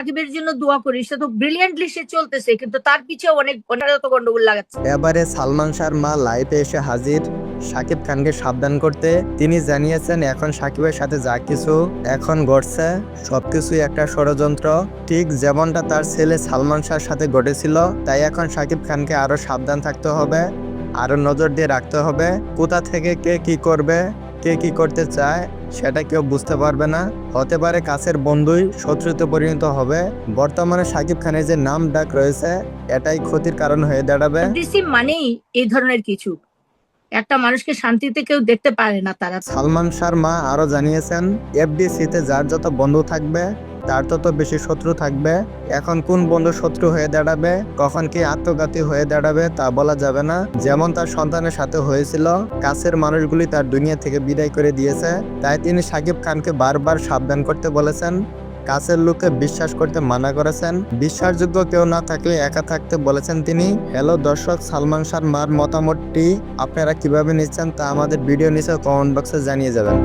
সাকিবের জন্য দোয়া করি, সে তো ব্রিলিয়ান্টলি সে চলতেছে, কিন্তু তার পিছে অনেক অনেক গন্ডগোল লাগাচ্ছে। এবারে সালমান শাহর মা লাইভে এসে হাজির। শাকিব খানকে সাবধান করতে তিনি জানিয়েছেন, এখন সাকিবের সাথে যা কিছু এখন ঘটছে, সবকিছুই একটা ষড়যন্ত্র। ঠিক যেমনটা তার ছেলে সালমান শাহর সাথে ঘটেছিল, তাই এখন সাকিব খানকে আরও সাবধান থাকতে হবে, আরও নজর দিয়ে রাখতে হবে, কোথা থেকে কে কি করবে কে কি করতে চায় সেটা কেউ বুঝতে পারবে না। হতে পারে কাছের বন্ধুই শত্রুতে পরিণত হবে। বর্তমানে সাকিব খানের যে নাম ডাক রয়েছে এটাই ক্ষতির কারণ হয়ে দাঁড়াবে। মানেই এই ধরনের কিছু। একটা মানুষকে শান্তিতে কেউ দেখতে পারে না তারা। সালমান শর্মা আরও জানিয়েছেন এফডিসিতে যার যত বন্ধু থাকবে তার তত বেশি শত্রু থাকবে। এখন কোন বন্ধু শত্রু হয়ে দাঁড়াবে, কখন কি আত্মঘাতী হয়ে দাঁড়াবে তা বলা যাবে না। যেমন তার সন্তানের সাথে হয়েছিল, কাছের মানুষগুলি তার দুনিয়া থেকে বিদায় করে দিয়েছে, তাই তিনি সাকিব খানকে বারবার সাবধান করতে বলেছেন, কাছের লোককে বিশ্বাস করতে মানা করেছেন। বিশ্বাসযোগ্য কেউ না থাকলে একা থাকতে বলেছেন তিনি। হ্যালো দর্শক, সালমান শাহর মার মতামতটি আপনারা কীভাবে নিচ্ছেন তা আমাদের ভিডিও নিচে কমেন্ট বক্সে জানিয়ে যাবেন।